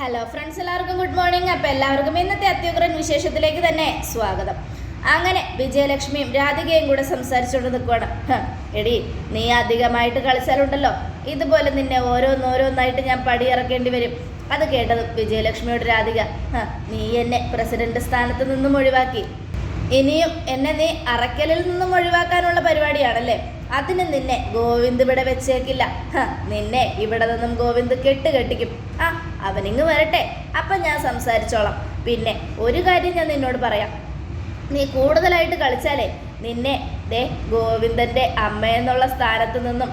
Hello friends എല്ലാവർക്കും good morning അപ്പോൾ എല്ലാവർക്കും ഇന്നത്തെ അത്യുഗ്രൻ വിശേഷത്തിലേക്ക് തന്നെ സ്വാഗതം. അങ്ങനെ വിജയലക്ഷ്മിയും രാധികയും കൂടെ സംസാരിച്ചുകൊണ്ട് നിൽക്കുകയാണ് എടി നീ അധികമായിട്ട് കളിച്ചാലുണ്ടല്ലോ. ഇതുപോലെ നിന്നെ ഓരോന്നോരോന്നായിട്ട് ഞാൻ പടിയിറക്കേണ്ടി വരും. അത് കേട്ടത് വിജയലക്ഷ്മിയോട് രാധിക. നീ എന്നെ പ്രസിഡന്റ് സ്ഥാനത്ത് നിന്നും ഒഴിവാക്കി. ഇനിയും എന്നെ നീ അറക്കലിൽ നിന്നും ഒഴിവാക്കാനുള്ള പരിപാടിയാണല്ലേ? അതിന് നിന്നെ ഗോവിന്ദ് ഇവിടെ വെച്ചേക്കില്ല. നിന്നെ ഇവിടെ നിന്നും ഗോവിന്ദ് കെട്ട് കെട്ടിക്കും ആ അവനിങ്ങ് വരട്ടെ. അപ്പം ഞാൻ സംസാരിച്ചോളാം. പിന്നെ ഒരു കാര്യം ഞാൻ നിന്നോട് പറയാം. നീ കൂടുതലായിട്ട് കളിച്ചാലേ നിന്നെ ദേ ഗോവിന്ദന്റെ അമ്മയെന്നുള്ള സ്ഥാനത്ത് നിന്നും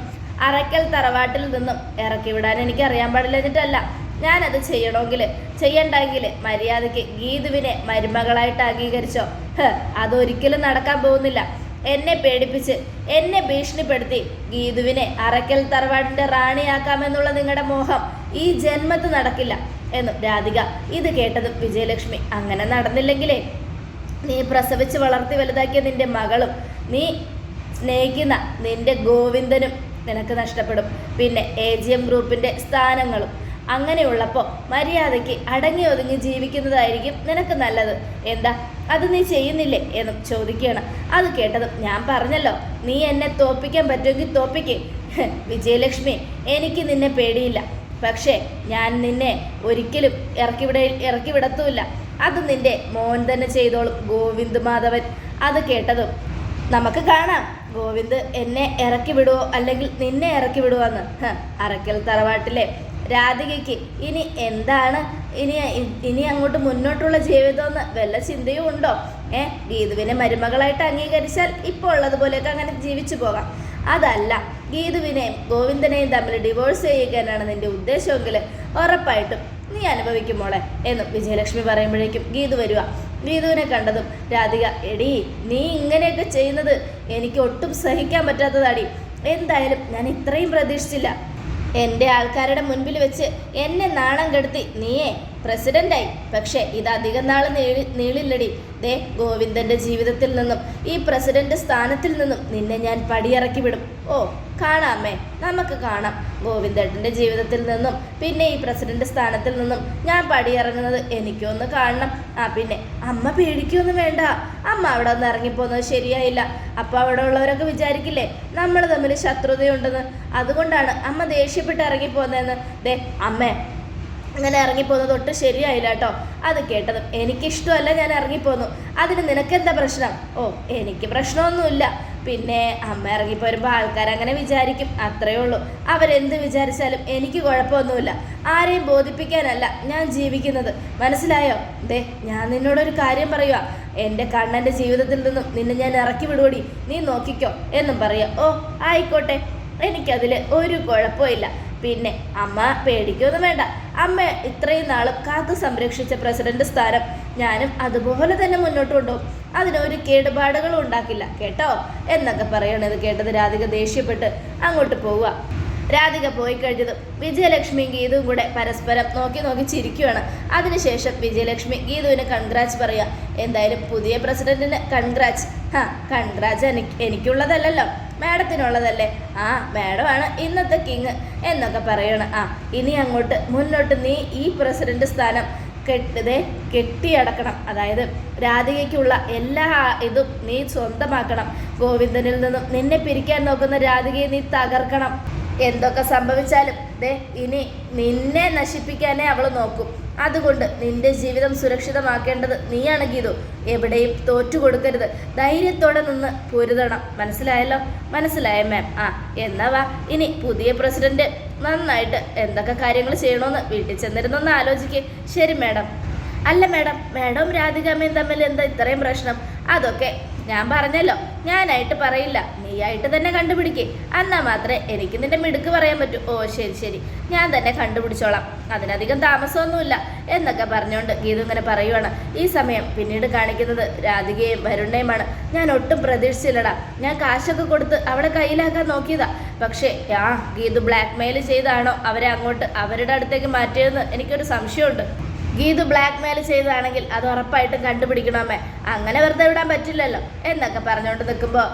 അറക്കൽ തറവാട്ടിൽ നിന്നും ഇറക്കി വിടാൻ എനിക്ക് അറിയാൻ പാടില്ല എന്നിട്ടല്ല. ഞാനത് ചെയ്യണമെങ്കിൽ ചെയ്യണ്ടെങ്കിൽ മര്യാദയ്ക്ക് ഗീതുവിനെ മരുമകളായിട്ട് അംഗീകരിച്ചോ. അതൊരിക്കലും നടക്കാൻ പോകുന്നില്ല. എന്നെ പേടിപ്പിച്ച് എന്നെ ഭീഷണിപ്പെടുത്തി ഗീതുവിനെ അറക്കൽ തറവാടിന്റെ റാണിയാക്കാമെന്നുള്ള നിങ്ങളുടെ മോഹം. ഈ ജന്മത്ത് നടക്കില്ല എന്ന് രാധിക ഇത് കേട്ടതും വിജയലക്ഷ്മി അങ്ങനെ നടന്നില്ലെങ്കിലേ. നീ പ്രസവിച്ച് വളർത്തി വലുതാക്കിയ നിന്റെ മകളും നീ സ്നേഹിക്കുന്ന നിന്റെ ഗോവിന്ദനും നിനക്ക് നഷ്ടപ്പെടും. പിന്നെ എ ജി എം ഗ്രൂപ്പിന്റെ സ്ഥാനങ്ങളും. അങ്ങനെയുള്ളപ്പോൾ മര്യാദയ്ക്ക് അടങ്ങി ഒതുങ്ങി ജീവിക്കുന്നതായിരിക്കും നിനക്ക് നല്ലത്. എന്താ? അത് നീ ചെയ്യുന്നില്ലേ എന്നും ചോദിക്കുകയാണ്. അത് കേട്ടതും ഞാൻ പറഞ്ഞല്ലോ നീ എന്നെ തോപ്പിക്കാൻ പറ്റുമെങ്കിൽ തോപ്പിക്കേ. വിജയലക്ഷ്മി എനിക്ക് നിന്നെ പേടിയില്ല. പക്ഷേ ഞാൻ നിന്നെ ഒരിക്കലും ഇറക്കിവിട ഇറക്കി വിടത്തുമില്ല അത് നിന്റെ മോൻ തന്നെ ചെയ്തോളും ഗോവിന്ദ് മാധവൻ. അത് കേട്ടതും നമുക്ക് കാണാം. ഗോവിന്ദ് എന്നെ ഇറക്കി വിടുവോ അല്ലെങ്കിൽ നിന്നെ ഇറക്കി വിടുവോ എന്ന് അറക്കൽ തറവാട്ടിലെ രാധികയ്ക്ക് ഇനി എന്താണ്? ഇനി ഇനി അങ്ങോട്ട് മുന്നോട്ടുള്ള ജീവിതമെന്ന് വല്ല ചിന്തയും ഉണ്ടോ? ഏ ഗീതുവിനെ മരുമകളായിട്ട് അംഗീകരിച്ചാൽ ഇപ്പോൾ ഉള്ളതുപോലെയൊക്കെ അങ്ങനെ ജീവിച്ചു പോകാം. അതല്ല ഗീതുവിനെയും ഗോവിന്ദനെയും തമ്മിൽ ഡിവോഴ്സ് ചെയ്യിക്കാനാണ് നിന്റെ ഉദ്ദേശമെങ്കിൽ ഉറപ്പായിട്ടും നീ അനുഭവിക്കും മോളെ എന്നും വിജയലക്ഷ്മി പറയുമ്പോഴേക്കും ഗീതു വരിക ഗീതുവിനെ കണ്ടതും രാധിക എടി നീ ഇങ്ങനെയൊക്കെ ചെയ്യുന്നത് എനിക്ക് ഒട്ടും സഹിക്കാൻ പറ്റാത്തതാടി. എന്തായാലും ഞാൻ ഇത്രയും പ്രതീക്ഷിച്ചില്ല. എന്റെ ആൾക്കാരുടെ മുൻപിൽ വെച്ച് എന്നെ നാണം കെടുത്തി നീയേ പ്രസിഡന്റായി പക്ഷേ ഇത് അധികം നാൾ നീളി നീളില്ലടി. ദേ ഗോവിന്ദന്റെ ജീവിതത്തിൽ നിന്നും ഈ പ്രസിഡന്റ് സ്ഥാനത്തിൽ നിന്നും നിന്നെ ഞാൻ പടിയിറക്കി വിടും. ഓ കാണാമേ. നമുക്ക് കാണാം. ഗോവിന്ദേട്ടന്റെ ജീവിതത്തിൽ നിന്നും പിന്നെ ഈ പ്രസിഡന്റ് സ്ഥാനത്തിൽ നിന്നും ഞാൻ പടിയിറങ്ങുന്നത് എനിക്കൊന്ന് കാണണം. ആ പിന്നെ അമ്മ പേടിക്കൊന്നും വേണ്ട. അമ്മ അവിടെ ഒന്ന് ഇറങ്ങിപ്പോകുന്നത് ശരിയായില്ല. അപ്പോൾ അവിടെ ഉള്ളവരൊക്കെ വിചാരിക്കില്ലേ നമ്മൾ തമ്മിൽ ശത്രുതയുണ്ടെന്ന്. അതുകൊണ്ടാണ് അമ്മ ദേഷ്യപ്പെട്ട് ഇറങ്ങിപ്പോകുന്നതെന്ന് ദേ അമ്മേ അങ്ങനെ ഇറങ്ങിപ്പോകുന്നത് ഒട്ടും ശരിയായില്ല കേട്ടോ. അത് കേട്ടതും എനിക്കിഷ്ടമല്ല ഞാൻ ഇറങ്ങിപ്പോന്നു. അതിന് നിനക്കെന്താ പ്രശ്നം? ഓ എനിക്ക് പ്രശ്നമൊന്നുമില്ല. പിന്നെ അമ്മ ഇറങ്ങിപ്പോരുമ്പോൾ ആൾക്കാരങ്ങനെ വിചാരിക്കും അത്രയേ ഉള്ളൂ. അവരെന്ത് വിചാരിച്ചാലും എനിക്ക് കുഴപ്പമൊന്നുമില്ല. ആരെയും ബോധിപ്പിക്കാനല്ല ഞാൻ ജീവിക്കുന്നത്. മനസ്സിലായോ? ദേ ഞാൻ നിന്നോടൊരു കാര്യം പറയുക എന്റെ കണ്ണന്റെ ജീവിതത്തിൽ നിന്നും നിന്നെ ഞാൻ ഇറക്കി വിടുവടി. നീ നോക്കിക്കോ എന്നും പറയാം. ഓ ആയിക്കോട്ടെ. എനിക്കതിൽ ഒരു കുഴപ്പമില്ല. പിന്നെ അമ്മ പേടിക്കൊന്നും വേണ്ട. അമ്മ ഇത്രയും നാളും കാത്തു സംരക്ഷിച്ച പ്രസിഡന്റ് സ്ഥാനം ഞാനും അതുപോലെ തന്നെ മുന്നോട്ട് കൊണ്ടുപോകും. അതിനൊരു കേടുപാടുകളും ഉണ്ടാക്കില്ല കേട്ടോ? എന്നൊക്കെ പറയണത് കേട്ടത് രാധിക ദേഷ്യപ്പെട്ട് അങ്ങോട്ട് പോവുക. രാധിക പോയി കഴിഞ്ഞതും വിജയലക്ഷ്മി ഗീതുവും കൂടെ പരസ്പരം നോക്കി നോക്കി ചിരിക്കുകയാണ് അതിനുശേഷം വിജയലക്ഷ്മി ഗീതുവിന് കൺഗ്രാച്ച് പറയുക. എന്തായാലും പുതിയ പ്രസിഡന്റിന് കൺഗ്രാച്ച് ഹാ കൺഗ്രാച്ച് എനിക്ക് എനിക്കുള്ളതല്ലല്ലോ. മാഡത്തിനുള്ളതല്ലേ? ആ മാഡമാണ് ഇന്നത്തെ കിങ് എന്നൊക്കെ പറയണം. ആ ഇനി അങ്ങോട്ട് മുന്നോട്ട് നീ ഈ പ്രസിഡന്റ് സ്ഥാനം കെട്ടിതേ കെട്ടിയടക്കണം. അതായത് രാധികയ്ക്കുള്ള എല്ലാ ഇതും നീ സ്വന്തമാക്കണം. ഗോവിന്ദനിൽ നിന്നും നിന്നെ പിരിക്കാൻ നോക്കുന്ന രാധികയെ നീ തകർക്കണം. എന്തൊക്കെ സംഭവിച്ചാലും ദേ ഇനി നിന്നെ നശിപ്പിക്കാനേ അവൾ നോക്കും. അതുകൊണ്ട് നിന്റെ ജീവിതം സുരക്ഷിതമാക്കേണ്ടത് നീയാണ് ഗീതു. എവിടെയും തോറ്റു കൊടുക്കരുത്. ധൈര്യത്തോടെ നിന്ന് പൊരുതണം. മനസ്സിലായല്ലോ? മനസ്സിലായ മാം ആ എന്നാ വാ. ഇനി പുതിയ പ്രസിഡന്റ് നന്നായിട്ട് എന്തൊക്കെ കാര്യങ്ങൾ ചെയ്യണമെന്ന് വീട്ടിൽ ചെന്നിരുന്നൊന്ന് ആലോചിക്കേ. ശരി മാഡം അല്ല മാഡം. മാഡം രാധികാമ്മയും തമ്മിൽ എന്താ ഇത്രയും പ്രശ്നം? അതൊക്കെ ഞാൻ പറഞ്ഞല്ലോ. ഞാനായിട്ട് പറയില്ല. നീയായിട്ട് തന്നെ കണ്ടുപിടിക്കേ. എന്നാൽ മാത്രമേ എനിക്ക് നിന്റെ മിടുക്ക് പറയാൻ പറ്റൂ. ഓ ശരി ശരി. ഞാൻ തന്നെ കണ്ടുപിടിച്ചോളാം. അതിനധികം താമസമൊന്നുമില്ല എന്നൊക്കെ പറഞ്ഞുകൊണ്ട് ഗീത ഇങ്ങനെ പറയുവാണ്. ഈ സമയം പിന്നീട് കാണിക്കുന്നത് രാധികയും വരുണയുമാണ്. ഞാൻ ഒട്ടും പ്രതീക്ഷിച്ചില്ലടാ. ഞാൻ കാശൊക്കെ കൊടുത്ത് അവിടെ കയ്യിലാക്കാൻ നോക്കിയതാ. പക്ഷേ ആ ഗീതു ബ്ലാക്ക് മെയിൽ ചെയ്താണോ അവരെ അങ്ങോട്ട് അവരുടെ അടുത്തേക്ക് മാറ്റിയതെന്ന് എനിക്കൊരു സംശയമുണ്ട്. ഗീതു ബ്ലാക്ക് മെയിൽ ചെയ്തതാണെങ്കിൽ അത് ഉറപ്പായിട്ടും കണ്ടുപിടിക്കണമേ അങ്ങനെ വെറുതെ വിടാൻ പറ്റില്ലല്ലോ. എന്നൊക്കെ പറഞ്ഞുകൊണ്ട് നിൽക്കുമ്പോൾ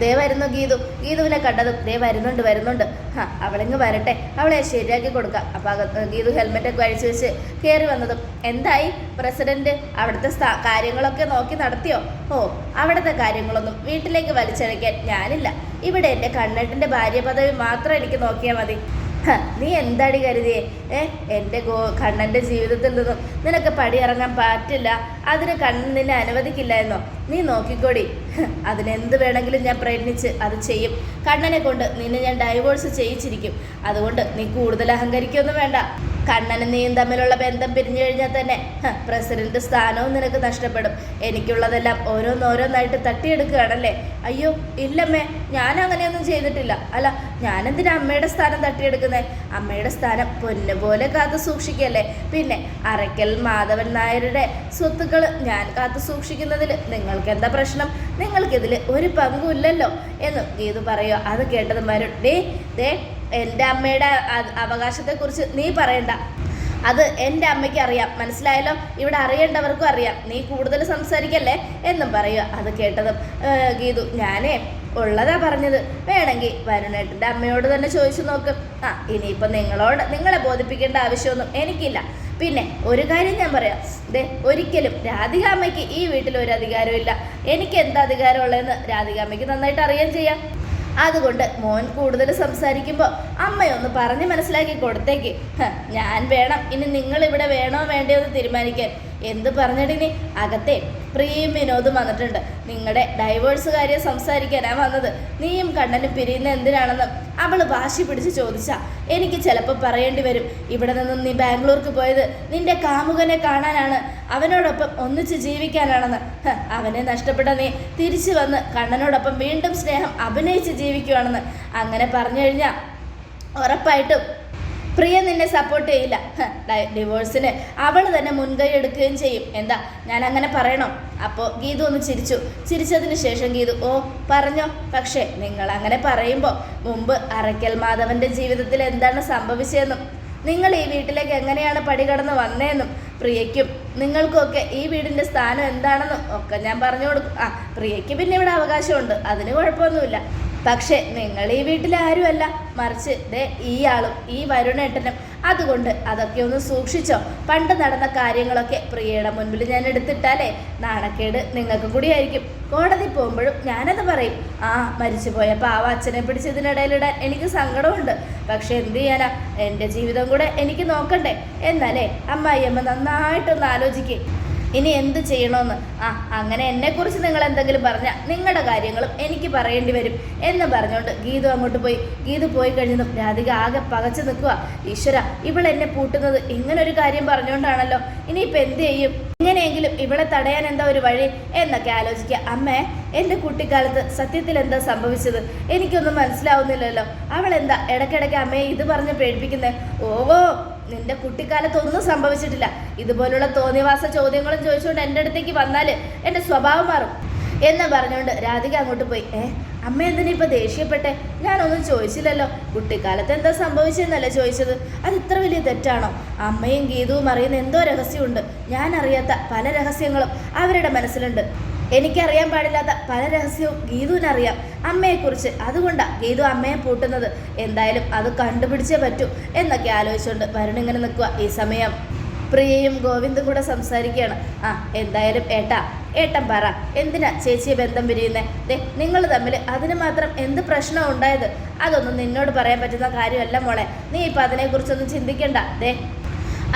ദേ വരുന്നു ഗീതു. ഗീതുവിനെ കണ്ടതും ദേ വരുന്നുണ്ട് വരുന്നുണ്ട്. ആ അവളിങ്ങ് വരട്ടെ. അവളെ ശരിയാക്കി കൊടുക്കാം. അപ്പം ഗീതു ഹെൽമെറ്റൊക്കെ അഴിച്ചു വെച്ച് കയറി വന്നതും എന്തായി? പ്രസിഡന്റ് അവിടുത്തെ കാര്യങ്ങളൊക്കെ നോക്കി നടത്തിയോ? ഓ അവിടുത്തെ കാര്യങ്ങളൊന്നും വീട്ടിലേക്ക് വലിച്ചഴയ്ക്കാൻ ഞാനില്ല. ഇവിടെ എന്റെ കണ്ണേട്ടിന്റെ ഭാര്യ പദവി മാത്രം എനിക്ക് നോക്കിയാൽ മതി. നീ എന്താടി കരുതിയേ? ഏ എന്റെ ഗോ കണ്ണന്റെ ജീവിതത്തിൽ നിന്നും നിനക്ക് പടിയിറങ്ങാൻ പറ്റില്ല. അതിന് കണ്ണൻ നിന്നെ അനുവദിക്കില്ല എന്നോ? നീ നോക്കിക്കോടി. അതിനെന്ത് വേണമെങ്കിലും ഞാൻ പ്രയത്നിച്ച് അത് ചെയ്യും. കണ്ണനെ കൊണ്ട് നിന്നെ ഞാൻ ഡൈവോഴ്സ് ചെയ്യിച്ചിരിക്കും. അതുകൊണ്ട് നീ കൂടുതൽ അഹങ്കരിക്കൊന്നും വേണ്ട. കണ്ണനും നീയും തമ്മിലുള്ള ബന്ധം പിരിഞ്ഞു കഴിഞ്ഞാൽ തന്നെ പ്രസിഡന്റ് സ്ഥാനവും നിനക്ക് നഷ്ടപ്പെടും. എനിക്കുള്ളതെല്ലാം ഓരോന്നോരോന്നായിട്ട് തട്ടിയെടുക്കുകയാണല്ലേ? അയ്യോ ഇല്ലമ്മേ ഞാൻ അങ്ങനെയൊന്നും ചെയ്തിട്ടില്ല. അല്ല ഞാനെന്തിനാ അമ്മയുടെ സ്ഥാനം തട്ടിയെടുക്കുന്നത് അമ്മയുടെ സ്ഥാനം പൊന്നു പോലെ കാത്തു സൂക്ഷിക്കല്ലേ? പിന്നെ അറയ്ക്കൽ മാധവൻ നായരുടെ സ്വത്തുക്കൾ ഞാൻ കാത്തു സൂക്ഷിക്കുന്നതിൽ നിങ്ങൾക്ക് എന്താ പ്രശ്നം? നിങ്ങൾക്കിതിൽ ഒരു പങ്കുമില്ലല്ലോ എന്ന് ഗീതു പറയോ അത് കേട്ടത് മരുൺ ദേ എന്റെ അമ്മയുടെ അവകാശത്തെക്കുറിച്ച് നീ പറയണ്ട. അത് എന്റെ അമ്മയ്ക്ക് അറിയാം. മനസ്സിലായല്ലോ? ഇവിടെ അറിയേണ്ടവർക്കും അറിയാം. നീ കൂടുതൽ സംസാരിക്കല്ലേ എന്നും പറയുക. അത് കേട്ടതും ഗീതു ഞാനേ ഉള്ളതാ പറഞ്ഞത്. വേണമെങ്കിൽ വരുണേട്ടന്റെ അമ്മയോട് തന്നെ ചോദിച്ചു നോക്ക്. ആ ഇനിയിപ്പോൾ നിങ്ങളോട് നിങ്ങളെ ബോധിപ്പിക്കേണ്ട ആവശ്യമൊന്നും എനിക്കില്ല. പിന്നെ ഒരു കാര്യം ഞാൻ പറയാം. ദേ ഒരിക്കലും രാധികാമ്മയ്ക്ക് ഈ വീട്ടിൽ ഒരു അധികാരവും ഇല്ല. എനിക്ക് എന്താ അധികാരമുള്ളതെന്ന് രാധികാമ്മയ്ക്ക് നന്നായിട്ട് അറിയാൻ ചെയ്യാം. അതുകൊണ്ട് മോൻ കൂടുതൽ സംസാരിക്കുമ്പോൾ അമ്മയൊന്ന് പറഞ്ഞ് മനസ്സിലാക്കി കൊടുത്തേക്ക്. ഞാൻ വേണം. ഇനി നിങ്ങൾ ഇവിടെ വേണോ വേണ്ടയോ എന്ന് തീരുമാനിക്കാൻ. എന്ത് പറഞ്ഞടി നീ? അകത്തെ പ്രിയം വിനോദും വന്നിട്ടുണ്ട്. നിങ്ങളുടെ ഡൈവേഴ്സ് കാര്യം സംസാരിക്കാനാ വന്നത്. നീയും കണ്ണനും പിരിയുന്ന എന്തിനാണെന്ന് അവൾ വാശി പിടിച്ച് ചോദിച്ചാ. എനിക്ക് ചിലപ്പോൾ പറയേണ്ടി വരും. ഇവിടെ നിന്നും നീ ബാംഗ്ലൂർക്ക് പോയത് നിന്റെ കാമുകനെ കാണാനാണ്. അവനോടൊപ്പം ഒന്നിച്ച് ജീവിക്കാനാണെന്ന്. അവനെ നഷ്ടപ്പെട്ട നീ തിരിച്ചു വന്ന് കണ്ണനോടൊപ്പം വീണ്ടും സ്നേഹം അഭിനയിച്ച് ജീവിക്കുവാണെന്ന്. അങ്ങനെ പറഞ്ഞു കഴിഞ്ഞാൽ ഉറപ്പായിട്ടും പ്രിയ നിന്നെ സപ്പോർട്ട് ചെയ്യില്ല. ഡിവോഴ്സിന് അവൾ തന്നെ മുൻകൈ എടുക്കുകയും ചെയ്യും. എന്താ? ഞാൻ അങ്ങനെ പറയണോ. അപ്പോൾ ഗീതു ഒന്ന് ചിരിച്ചു. ചിരിച്ചതിന് ശേഷം ഗീതു ഓ പറഞ്ഞോ. പക്ഷേ നിങ്ങൾ അങ്ങനെ പറയുമ്പോൾ മുമ്പ് അറയ്ക്കൽ മാധവന്റെ ജീവിതത്തിൽ എന്താണ് സംഭവിച്ചതെന്നും നിങ്ങൾ ഈ വീട്ടിലേക്ക് എങ്ങനെയാണ് പടി കടന്ന് വന്നതെന്നും പ്രിയയ്ക്കും നിങ്ങൾക്കൊക്കെ ഈ വീടിന്റെ സ്ഥാനം എന്താണെന്നും ഒക്കെ ഞാൻ പറഞ്ഞു കൊടുക്കും. ആ പ്രിയയ്ക്ക് പിന്നെ ഇവിടെ അവകാശമുണ്ട്. അതിന് കുഴപ്പമൊന്നുമില്ല. പക്ഷേ നിങ്ങൾ ഈ വീട്ടിൽ ആരുമല്ല. മറിച്ച് ദേ ഈ ആളും ഈ വരുണേട്ടനും. അതുകൊണ്ട് അതൊക്കെ ഒന്ന് സൂക്ഷിച്ചോ. പണ്ട് നടന്ന കാര്യങ്ങളൊക്കെ പ്രിയയുടെ മുൻപിൽ ഞാൻ എടുത്തിട്ടാലേ നാണക്കേട് നിങ്ങൾക്ക് കൂടിയായിരിക്കും. കോടതി പോകുമ്പോഴും ഞാനത് പറയും. ആ മരിച്ചുപോയ പാവ അച്ഛനെ പിടിച്ച് ഇതിനിടയിലിടാൻ എനിക്ക് സങ്കടമുണ്ട്. പക്ഷെ എന്ത് ചെയ്യാനാ? എന്റെ ജീവിതം കൂടെ എനിക്ക് നോക്കണ്ടേ. എന്നാലേ അമ്മായിയമ്മ നന്നായിട്ടൊന്ന് ആലോചിക്കേ. ഇനി എന്ത് ചെയ്യണമെന്ന് ആ അങ്ങനെ എന്നെക്കുറിച്ച് നിങ്ങൾ എന്തെങ്കിലും പറഞ്ഞാൽ നിങ്ങളുടെ കാര്യങ്ങളും എനിക്ക് പറയേണ്ടി വരും എന്ന് പറഞ്ഞുകൊണ്ട് ഗീതു അങ്ങോട്ട് പോയി. ഗീതു പോയി കഴിഞ്ഞതും രാധിക ആകെ പകച്ചു നിൽക്കുക ഈശ്വര ഇവൾ പൂട്ടുന്നത് ഇങ്ങനൊരു കാര്യം പറഞ്ഞുകൊണ്ടാണല്ലോ ഇനിയിപ്പോൾ എന്ത് ചെയ്യും? ഇങ്ങനെയെങ്കിലും ഇവളെ തടയാൻ എന്താ ഒരു വഴി? എന്നൊക്കെ ആലോചിക്കുക. അമ്മേ എന്റെ കുട്ടിക്കാലത്ത് സത്യത്തിൽ എന്താ സംഭവിച്ചത്? എനിക്കൊന്നും മനസ്സിലാവുന്നില്ലല്ലോ. അവൾ എന്താ ഇടയ്ക്കിടയ്ക്ക് അമ്മയെ ഇത് പറഞ്ഞ് പേടിപ്പിക്കുന്നത് ഓവോ നിന്റെ കുട്ടിക്കാലത്ത് ഒന്നും സംഭവിച്ചിട്ടില്ല. ഇതുപോലുള്ള തോന്നിവാസ ചോദ്യങ്ങളും ചോദിച്ചുകൊണ്ട് എന്റെ അടുത്തേക്ക് വന്നാൽ എന്റെ സ്വഭാവം മാറും. എന്ന് പറഞ്ഞുകൊണ്ട് രാധിക അങ്ങോട്ട് പോയി. ഏ അമ്മ എന്തിനാ ഇപ്പൊ ദേഷ്യപ്പെട്ടെ? ഞാനൊന്നും ചോദിച്ചില്ലല്ലോ. കുട്ടിക്കാലത്ത് എന്താ സംഭവിച്ചെന്നല്ല ചോദിച്ചത്? അത് ഇത്ര വലിയ തെറ്റാണോ? അമ്മയും ഗീതവും അറിയുന്ന എന്തോ രഹസ്യമുണ്ട്. ഞാൻ അറിയാത്ത പല രഹസ്യങ്ങളും അവരുടെ മനസ്സിലുണ്ട്. എനിക്കറിയാൻ പാടില്ലാത്ത പല രഹസ്യവും ഗീതുവിനറിയാം അമ്മയെക്കുറിച്ച്. അതുകൊണ്ടാണ് ഗീതു അമ്മയെ പൂട്ടുന്നത്. എന്തായാലും അത് കണ്ടുപിടിച്ചേ പറ്റൂ എന്നൊക്കെ ആലോചിച്ചുകൊണ്ട് വരുൺ ഇങ്ങനെ നിൽക്കുക ഈ സമയം. പ്രിയയും ഗോവിന്ദും കൂടെ സംസാരിക്കുകയാണ്. ആ എന്തായാലും ഏട്ടാ ഏട്ടൻ പറ എന്തിനാ ചേച്ചിയെ ബന്ധം പിരിയുന്നത് ദേ നിങ്ങൾ തമ്മിൽ അതിന് മാത്രം എന്ത് പ്രശ്നം ഉണ്ടായത്? അതൊന്നും നിന്നോട് പറയാൻ പറ്റുന്ന കാര്യമല്ല മോളെ. നീ ഇപ്പം അതിനെക്കുറിച്ചൊന്നും ചിന്തിക്കണ്ട. ദേ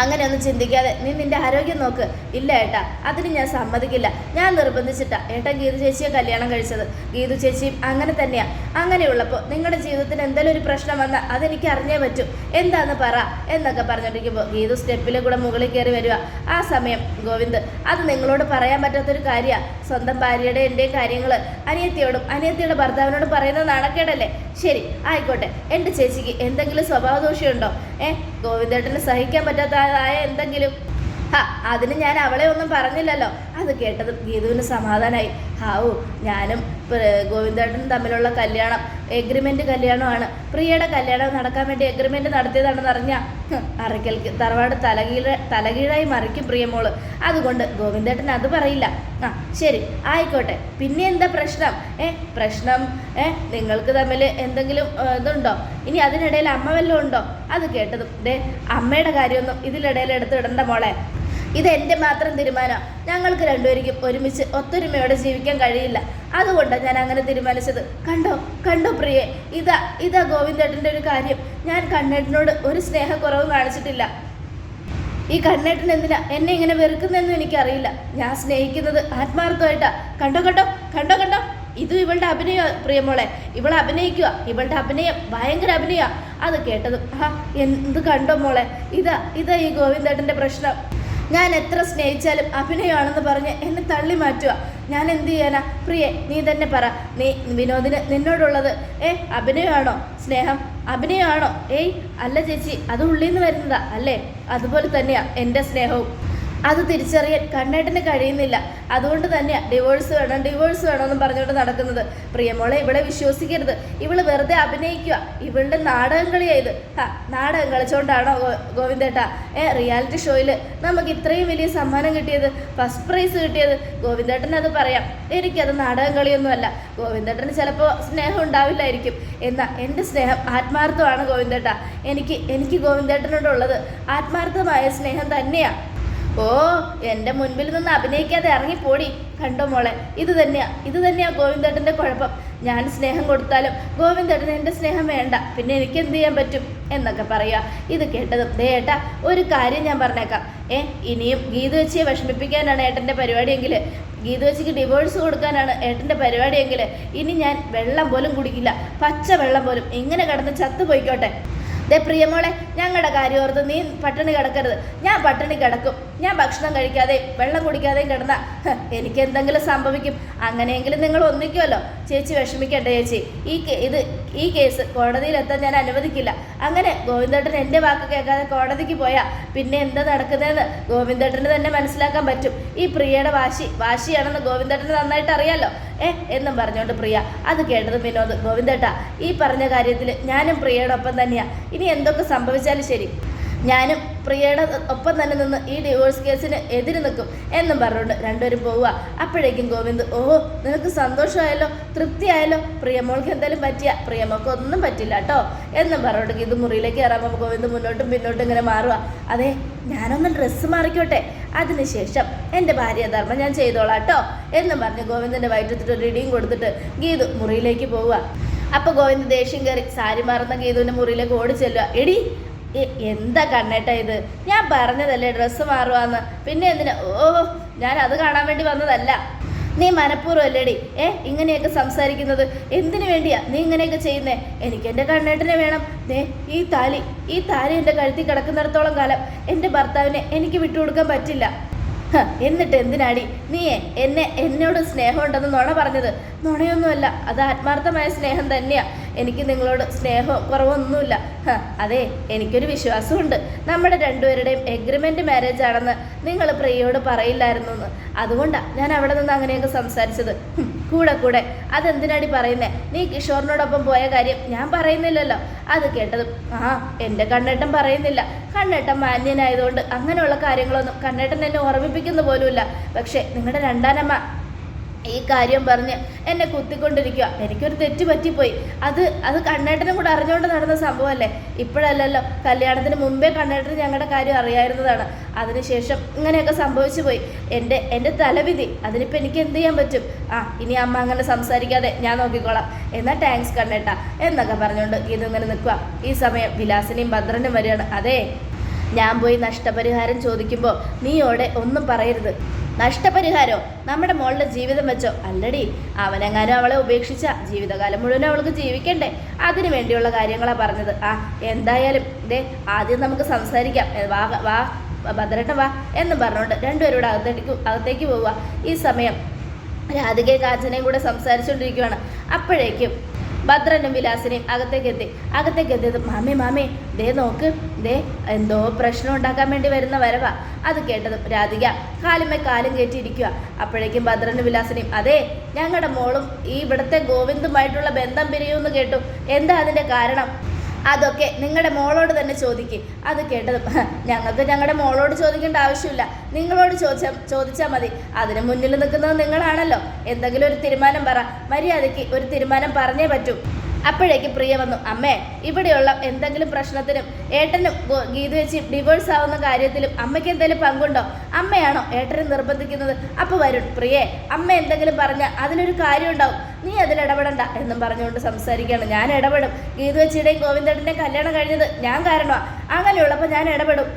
അങ്ങനെയൊന്നും ചിന്തിക്കാതെ നീ നിന്റെ ആരോഗ്യം നോക്ക്. ഇല്ല ഏട്ടാ അതിന് ഞാൻ സമ്മതിക്കില്ല. ഞാൻ നിർബന്ധിച്ചിട്ടാ ഏട്ടൻ ഗീതു ചേച്ചിയെ കല്യാണം കഴിച്ചത്. ഗീതു ചേച്ചിയും അങ്ങനെ തന്നെയാ. അങ്ങനെയുള്ളപ്പോൾ നിങ്ങളുടെ ജീവിതത്തിന് എന്തെങ്കിലും ഒരു പ്രശ്നം വന്നാൽ അതെനിക്ക് അറിഞ്ഞേ പറ്റൂ. എന്താന്ന് പറ എന്നൊക്കെ പറഞ്ഞിട്ടിരിക്കുമ്പോൾ ഗീതു സ്റ്റെപ്പിലെ കൂടെ മുകളിൽ കയറി വരിക ആ സമയം ഗോവിന്ദ് അത് നിങ്ങളോട് പറയാൻ പറ്റാത്തൊരു കാര്യമാണ് സ്വന്തം ഭാര്യയുടെ എന്റെയും കാര്യങ്ങൾ അനിയത്തിയോടും അനിയത്തിയുടെ ഭർത്താവിനോടും പറയുന്നത് നാണക്കേടല്ലേ? ശരി ആയിക്കോട്ടെ. എന്റെ ചേച്ചിക്ക് എന്തെങ്കിലും സ്വഭാവദോഷമുണ്ടോ ഏ ഗോവിന്ദേട്ടന് സഹിക്കാൻ പറ്റാത്തതായ എന്തെങ്കിലും? ഹാ അതിന് ഞാൻ അവളെ ഒന്നും പറഞ്ഞില്ലല്ലോ. അത് കേട്ടതും ഗീതുവിന് സമാധാനമായി ഹാവു ഞാനും ഗോവിന്ദേട്ടനും തമ്മിലുള്ള കല്യാണം എഗ്രിമെന്റ് കല്യാണമാണ്. പ്രിയയുടെ കല്യാണം നടക്കാൻ വേണ്ടി എഗ്രിമെന്റ് നടത്തിയതാണെന്ന് അറിഞ്ഞാൽ അറയ്ക്കൽ തറവാട് തലകീഴ തലകീഴായി മറിക്കും പ്രിയമോൾ. അതുകൊണ്ട് ഗോവിന്ദേട്ടൻ അത് പറയില്ല. ആ ശരി ആയിക്കോട്ടെ. പിന്നെ എന്താ പ്രശ്നം? ഏ പ്രശ്നം ഏ നിങ്ങൾക്ക് തമ്മിൽ എന്തെങ്കിലും ഇതുണ്ടോ? ഇനി അതിനിടയിൽ അമ്മ വല്ലതും ഉണ്ടോ? അത് കേട്ടതും. ദേ അമ്മയുടെ കാര്യമൊന്നും ഇതിലിടയിൽ എടുത്ത് ഇടണ്ട മോളെ. ഇത് എന്റെ മാത്രം തീരുമാനമാണ് ഞങ്ങൾക്ക് രണ്ടുപേർക്കും ഒരുമിച്ച് ഒത്തൊരുമയോടെ ജീവിക്കാൻ കഴിയില്ല. അതുകൊണ്ടാണ് ഞാൻ അങ്ങനെ തീരുമാനിച്ചത്. കണ്ടോ? കണ്ടോ പ്രിയെ? ഇതാ ഇതാ ഗോവിന്ദേട്ടന്റെ ഒരു കാര്യം. ഞാൻ കണ്ണേട്ടനോട് ഒരു സ്നേഹക്കുറവ് കാണിച്ചിട്ടില്ല. ഈ കണ്ണേട്ടൻ എന്തിനാ എന്നെ ഇങ്ങനെ വെറുക്കുന്നതെന്നും എനിക്കറിയില്ല. ഞാൻ സ്നേഹിക്കുന്നത് ആത്മാർത്ഥമായിട്ടാ. കണ്ടോ കണ്ടോ? കണ്ടോ കണ്ടോ? ഇത് ഇവളുടെ അഭിനയ പ്രിയമോളെ ഇവൾ അഭിനയിക്കുക ഇവളുടെ അഭിനയം ഭയങ്കര അഭിനയ അത് കേട്ടത് ആ എന്ത് കണ്ടോ മോളെ? ഇതാ ഇതാ ഈ ഗോവിന്ദേട്ടന്റെ പ്രശ്നം. ഞാൻ എത്ര സ്നേഹിച്ചാലും അഭിനയമാണെന്ന് പറഞ്ഞ് എന്നെ തള്ളി മാറ്റുക ഞാൻ എന്ത് ചെയ്യാനാ? പ്രിയെ നീ തന്നെ പറ. നീ വിനോദിന് നിന്നോടുള്ളത് ഏ അഭിനയമാണോ? സ്നേഹം അഭിനയമാണോ? ഏയ് അല്ല ചേച്ചി അത് ഉള്ളിൽ നിന്ന് വരുന്നതാ അല്ലേ? അതുപോലെ തന്നെയാ എന്റെ സ്നേഹവും. അത് തിരിച്ചറിയാൻ കണ്ണേട്ടന് കഴിയുന്നില്ല. അതുകൊണ്ട് തന്നെ ഡിവോഴ്സ് വേണം ഡിവോഴ്സ് വേണം എന്ന് പറഞ്ഞുകൊണ്ട് നടക്കുന്നത്. പ്രിയമോളെ ഇവളെ വിശ്വസിക്കരുത്. ഇവൾ വെറുതെ അഭിനയിക്കുക. ഇവളുടെ നാടകം കളിയായത്. ആ നാടകം കളിച്ചോണ്ടാണോ ഗോവിന്ദേട്ട? ഏ റിയാലിറ്റി ഷോയിൽ നമുക്ക് ഇത്രയും വലിയ സമ്മാനം കിട്ടിയത് ഫസ്റ്റ് പ്രൈസ് കിട്ടിയത്. ഗോവിന്ദേട്ടൻ അത് പറയാം. എനിക്കത് നാടകം കളിയൊന്നുമല്ല ഗോവിന്ദേട്ടന് ചിലപ്പോൾ സ്നേഹം ഉണ്ടാവില്ലായിരിക്കും. എന്നാൽ എന്റെ സ്നേഹം ആത്മാർത്ഥമാണ് ഗോവിന്ദേട്ട. എനിക്ക് എനിക്ക് ഗോവിന്ദേട്ടനോടുള്ളത് ആത്മാർത്ഥമായ സ്നേഹം തന്നെയാണ് ഓ എന്റെ മുൻപിൽ നിന്ന് അഭിനയിക്കാതെ ഇറങ്ങിപ്പോടി. കണ്ടോ മോളെ ഇത് തന്നെയാ ഇത് തന്നെയാ ഗോവിന്ദേട്ടന്റെ കുഴപ്പം. ഞാൻ സ്നേഹം കൊടുത്താലും ഗോവിന്ദേട്ടന് എന്റെ സ്നേഹം വേണ്ട. പിന്നെ എനിക്ക് എന്ത് ചെയ്യാൻ പറ്റും എന്നൊക്കെ പറയാ. ഇത് കേട്ടതും ദേ ഏട്ടാ ഒരു കാര്യം ഞാൻ പറഞ്ഞേക്കാം. ഏ ഇനിയും ഗീത വെച്ചിയെ വിഷമിപ്പിക്കാനാണ് ഏട്ടന്റെ പരിപാടിയെങ്കിൽ ഗീത വെച്ചിക്ക് ഡിവോഴ്സ് കൊടുക്കാനാണ് ഏട്ടന്റെ പരിപാടിയെങ്കിൽ ഇനി ഞാൻ വെള്ളം പോലും കുടിക്കില്ല. പച്ച വെള്ളം പോലും. ഇങ്ങനെ കിടന്ന് ചത്തു പോയിക്കോട്ടെ ദേ പ്രിയമോളെ ഞങ്ങളുടെ കാര്യം ഓർത്ത് നീ പട്ടിണി കിടക്കരുത്. ഞാൻ പട്ടിണി കിടക്കും. ഞാൻ ഭക്ഷണം കഴിക്കാതെ വെള്ളം കുടിക്കാതെയും കിടന്ന. എനിക്ക് എന്തെങ്കിലും സംഭവിക്കും. അങ്ങനെയെങ്കിലും നിങ്ങൾ ഒന്നിക്കുമല്ലോ ചേച്ചി വിഷമിക്കട്ടെ ചേച്ചി. ഈ ഇത് ഈ കേസ് കോടതിയിലെത്താൻ ഞാൻ അനുവദിക്കില്ല. അങ്ങനെ ഗോവിന്ദേട്ടൻ എന്റെ വാക്ക് കേൾക്കാതെ കോടതിക്ക് പോയാൽ പിന്നെ എന്താ നടക്കുന്നതെന്ന് ഗോവിന്ദേട്ടന് തന്നെ മനസ്സിലാക്കാൻ പറ്റും. ഈ പ്രിയയുടെ വാശി വാശിയാണെന്ന് ഗോവിന്ദേട്ടന് നന്നായിട്ട് അറിയാലോ? ഏ എന്നും പറഞ്ഞുകൊണ്ട് പ്രിയ അത് കേട്ടത് വിനോദ്. ഗോവിന്ദേട്ട ഈ പറഞ്ഞ കാര്യത്തിൽ ഞാനും പ്രിയയോടൊപ്പം ഒപ്പം തന്നെയാ. ഇനി എന്തൊക്കെ സംഭവിച്ചാലും ശരി. ഞാനും പ്രിയയുടെ ഒപ്പം തന്നെ നിന്ന് ഈ ഡിവോഴ്സ് കേസിന് എതിര് നിൽക്കും എന്നും പറഞ്ഞുകൊണ്ട് രണ്ടുപേരും പോവുക. അപ്പോഴേക്കും ഗോവിന്ദ് ഓഹോ നിനക്ക് സന്തോഷമായല്ലോ? തൃപ്തിയായല്ലോ? പ്രിയമോൾക്ക് എന്തായാലും പറ്റിയ പ്രിയമോൾക്ക് ഒന്നും പറ്റില്ല കേട്ടോ എന്നും പറഞ്ഞുകൊണ്ട് ഇത് മുറിയിലേക്ക് കയറാമ്പോൾ ഗോവിന്ദ് മുന്നോട്ടും പിന്നോട്ടും ഇങ്ങനെ മാറുക. അതെ ഞാനൊന്ന് ഡ്രസ്സ് മാറിക്കോട്ടെ? അതിനുശേഷം എന്റെ ഭാര്യാധർമ്മം ഞാൻ ചെയ്തോളാം കേട്ടോ എന്നും പറഞ്ഞ് ഗോവിന്ദന്റെ വയറ്റത്തിട്ട് ഒരു ഇടിയും കൊടുത്തിട്ട് ഗീതു മുറിയിലേക്ക് പോവുക. അപ്പോൾ ഗോവിന്ദ് ദേഷ്യം കയറി സാരി മാറുന്ന ഗീതുവിന്റെ മുറിയിലേക്ക് ഓടി ചെല്ലുക എടി എന്താ കണ്ണേട്ട ഇത്? ഞാൻ പറഞ്ഞതല്ലേ ഡ്രസ്സ് മാറുവാന്ന്. പിന്നെ എന്തിനാ? ഓ ഞാൻ അത് കാണാൻ വേണ്ടി വന്നതല്ല. നീ മനഃപൂർവം അല്ലേടി? ഏ ഇങ്ങനെയൊക്കെ സംസാരിക്കുന്നത് എന്തിനു വേണ്ടിയാ നീ ഇങ്ങനെയൊക്കെ ചെയ്യുന്നേ? എനിക്ക് എന്റെ കണ്ണേട്ടനെ വേണം. ദേ ഈ താലി ഈ താലി എന്റെ കഴുത്തി കിടക്കുന്നിടത്തോളം കാലം എന്റെ ഭർത്താവിനെ എനിക്ക് വിട്ടുകൊടുക്കാൻ പറ്റില്ല. എന്നിട്ട് എന്തിനാടി? നീ എന്നെ എന്നോട് സ്നേഹമുണ്ടെന്ന് നുണ പറഞ്ഞത്. നുണയൊന്നുമല്ല അത് ആത്മാർത്ഥമായ സ്നേഹം തന്നെയാ. എനിക്ക് നിങ്ങളോട് സ്നേഹം കുറവൊന്നുമില്ല അതെ എനിക്കൊരു വിശ്വാസമുണ്ട്. നമ്മുടെ രണ്ടുപേരുടെയും എഗ്രിമെന്റ് മാരേജ് ആണെന്ന് നിങ്ങൾ പ്രിയയോട് പറയില്ലായിരുന്നു എന്ന് അതുകൊണ്ടാണ് ഞാൻ അവിടെ നിന്ന് അങ്ങനെയൊക്കെ സംസാരിച്ചത്. കൂടെ കൂടെ. അതെന്തിനാടി പറയുന്നേ? നീ കിഷോറിനോടൊപ്പം പോയ കാര്യം ഞാൻ പറയുന്നില്ലല്ലോ. അത് കേട്ടതും ആ എന്റെ കണ്ണേട്ടൻ പറയുന്നില്ല. കണ്ണേട്ടൻ മാന്യനായതുകൊണ്ട് അങ്ങനെയുള്ള കാര്യങ്ങളൊന്നും കണ്ണേട്ടൻ എന്നെ ഓർമ്മിപ്പിക്കുന്ന പോലുമില്ല. പക്ഷേ നിങ്ങളുടെ രണ്ടാനമ്മ ഈ കാര്യം പറഞ്ഞ് എന്നെ കുത്തിക്കൊണ്ടിരിക്കുക എനിക്കൊരു തെറ്റ് പറ്റിപ്പോയി. അത് അത് കണ്ണേട്ടനും കൂടെ അറിഞ്ഞുകൊണ്ട് നടന്ന സംഭവമല്ലേ ഇപ്പോഴല്ലല്ലോ. കല്യാണത്തിന് മുമ്പേ കണ്ണേട്ടന് ഞങ്ങളുടെ കാര്യം അറിയാവുന്നതാണ് അതിനുശേഷം ഇങ്ങനെയൊക്കെ സംഭവിച്ചു പോയി. എന്റെ എന്റെ തലവിധി. അതിനിപ്പോൾ എനിക്ക് എന്ത് ചെയ്യാൻ പറ്റും? ആ ഇനി അമ്മ അങ്ങനെ സംസാരിക്കാതെ ഞാൻ നോക്കിക്കോളാം. എന്നാൽ താങ്ക്സ് കണ്ണേട്ട. എന്നൊക്കെ പറഞ്ഞുകൊണ്ട് ഇതിങ്ങനെ നിൽക്കുക ഈ സമയം വിലാസിനെയും ഭദ്രനും വരികയാണ്. അതെ. ഞാൻ പോയി നഷ്ടപരിഹാരം ചോദിക്കുമ്പോൾ നീയോടെ ഒന്നും പറയരുത്. നഷ്ടപരിഹാരോ? നമ്മുടെ മോളുടെ ജീവിതം വെച്ചോ. അല്ലടി അവനെങ്ങാനും അവളെ ഉപേക്ഷിച്ച ജീവിതകാലം മുഴുവൻ അവൾക്ക് ജീവിക്കണ്ടേ? അതിനു വേണ്ടിയുള്ള കാര്യങ്ങളാ പറഞ്ഞത്. ആ എന്തായാലും ദേ ആദ്യം നമുക്ക് സംസാരിക്കാം. വാ വാ ഭദ്രട്ട വാ എന്ന് പറഞ്ഞുകൊണ്ട് രണ്ടുപേരും അകത്തേക്ക് അകത്തേക്ക് പോവുക. ഈ സമയം രാധികയും കാഞ്ചനയും കൂടെ സംസാരിച്ചുകൊണ്ടിരിക്കുകയാണ് അപ്പോഴേക്കും ഭദ്രനും വിലാസിനെയും അകത്തേക്ക് എത്തി. അകത്തേക്ക് എത്തിയത് മാമി മാമി ദേ നോക്ക് ദേ എന്തോ പ്രശ്നം ഉണ്ടാക്കാൻ വേണ്ടി വരുന്ന വരവാ. അത് കേട്ടതും രാധിക കാലുമേ കാലും കയറ്റിയിരിക്കുക അപ്പോഴേക്കും ഭദ്രനും വിലാസിനെയും അതെ ഞങ്ങളുടെ മോളും ഈ ഇവിടുത്തെ ഗോവിന്ദുമായിട്ടുള്ള ബന്ധം പിരിയുമെന്ന് കേട്ടു. എന്താ അതിന്റെ കാരണം? അതൊക്കെ നിങ്ങളുടെ മോളോട് തന്നെ ചോദിക്കും. അത് കേട്ടത് ഞങ്ങൾക്ക് ഞങ്ങളുടെ മോളോട് ചോദിക്കേണ്ട ആവശ്യമില്ല. നിങ്ങളോട് ചോദിച്ചാൽ ചോദിച്ചാൽ മതി. അതിന് മുന്നിൽ നിൽക്കുന്നത് നിങ്ങളാണല്ലോ. എന്തെങ്കിലും ഒരു തീരുമാനം പറ. മര്യാദയ്ക്ക് ഒരു തീരുമാനം പറഞ്ഞേ പറ്റൂ. അപ്പോഴേക്ക് പ്രിയ വന്നു അമ്മേ ഇവിടെയുള്ള എന്തെങ്കിലും പ്രശ്നത്തിനും ഏട്ടനും ഗീത ഗീതു വെച്ച് ഡിവോഴ്സ് ആവുന്ന കാര്യത്തിലും അമ്മയ്ക്ക് എന്തെങ്കിലും പങ്കുണ്ടോ? അമ്മയാണോ ഏട്ടനെ നിർബന്ധിക്കുന്നത്? അപ്പോൾ വരും പ്രിയേ അമ്മ എന്തെങ്കിലും പറഞ്ഞാൽ അതിനൊരു കാര്യം ഉണ്ടാവും നീ അതിൽ ഇടപെടണ്ട എന്നും പറഞ്ഞുകൊണ്ട് സംസാരിക്കുകയാണ്. ഞാൻ ഇടപെടും. ഗീതുവച്ചിയുടെയും വെച്ചിയുടെയും ഗോവിന്ദേട്ടന്റെയും കല്യാണം കഴിഞ്ഞത് ഞാൻ കാരണമാണ് അങ്ങനെയുള്ളപ്പോൾ ഞാൻ ഇടപെടും.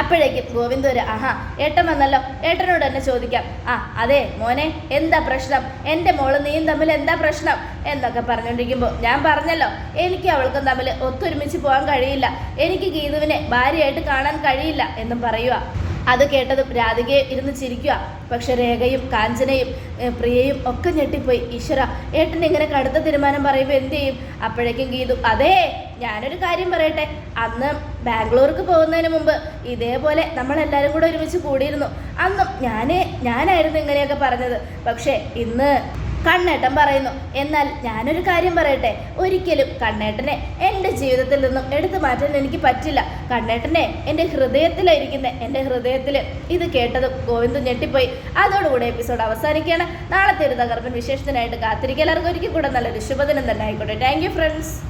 അപ്പോഴേക്കും ഗോവിന്ദൂര് ആഹാ ഏട്ടൻ വന്നല്ലോ. ഏട്ടനോട് തന്നെ ചോദിക്കാം. ആ അതെ മോനെ എന്താ പ്രശ്നം? എന്റെ മോൾ നീയും തമ്മിൽ എന്താ പ്രശ്നം? എന്നൊക്കെ പറഞ്ഞുകൊണ്ടിരിക്കുമ്പോൾ ഞാൻ പറഞ്ഞല്ലോ എനിക്ക് അവൾക്കും തമ്മിൽ ഒത്തൊരുമിച്ച് പോകാൻ കഴിയില്ല. എനിക്ക് ഗീതുവിനെ ഭാര്യയായിട്ട് കാണാൻ കഴിയില്ല എന്നും പറയുക അത് കേട്ടത് രാധികയെ ഇരുന്ന് ചിരിക്കുക. പക്ഷെ രേഖയും കാഞ്ചനയും പ്രിയയും ഒക്കെ ഞെട്ടിപ്പോയി. ഈശ്വര ഏട്ടൻ ഇങ്ങനെ കടുത്ത തീരുമാനം പറയുമ്പോൾ എന്ത് ചെയ്യും? അപ്പോഴേക്കും ഗീതു അതേ ഞാനൊരു കാര്യം പറയട്ടെ. അന്ന് ബാംഗ്ലൂർക്ക് പോകുന്നതിന് മുമ്പ് ഇതേപോലെ നമ്മളെല്ലാവരും കൂടെ ഒരുമിച്ച് കൂടിയിരുന്നു. അന്നും ഞാനേ ഞാനായിരുന്നു ഇങ്ങനെയൊക്കെ പറഞ്ഞത്. പക്ഷേ ഇന്ന് കണ്ണേട്ടൻ പറയുന്നു. എന്നാൽ ഞാനൊരു കാര്യം പറയട്ടെ? ഒരിക്കലും കണ്ണേട്ടനെ എന്റെ ജീവിതത്തിൽ നിന്നും എടുത്തു മാറ്റാൻ എനിക്ക് പറ്റില്ല. കണ്ണേട്ടനെ എന്റെ ഹൃദയത്തിലായിരിക്കുന്ന എന്റെ ഹൃദയത്തിൽ ഇത് കേട്ടതും ഗോവിന്ദ് ഞെട്ടിപ്പോയി. അതോടുകൂടി എപ്പിസോഡ് അവസാനിക്കുകയാണ്. നാളത്തെ ഒരു തകർപ്പൻ വിശേഷത്തിനായിട്ട് കാത്തിരിക്കുക. എല്ലാവർക്കും ഒരിക്കൽ കൂടെ നല്ലൊരു ശുഭദിനം തന്നെ ആയിക്കോട്ടെ. Thank you friends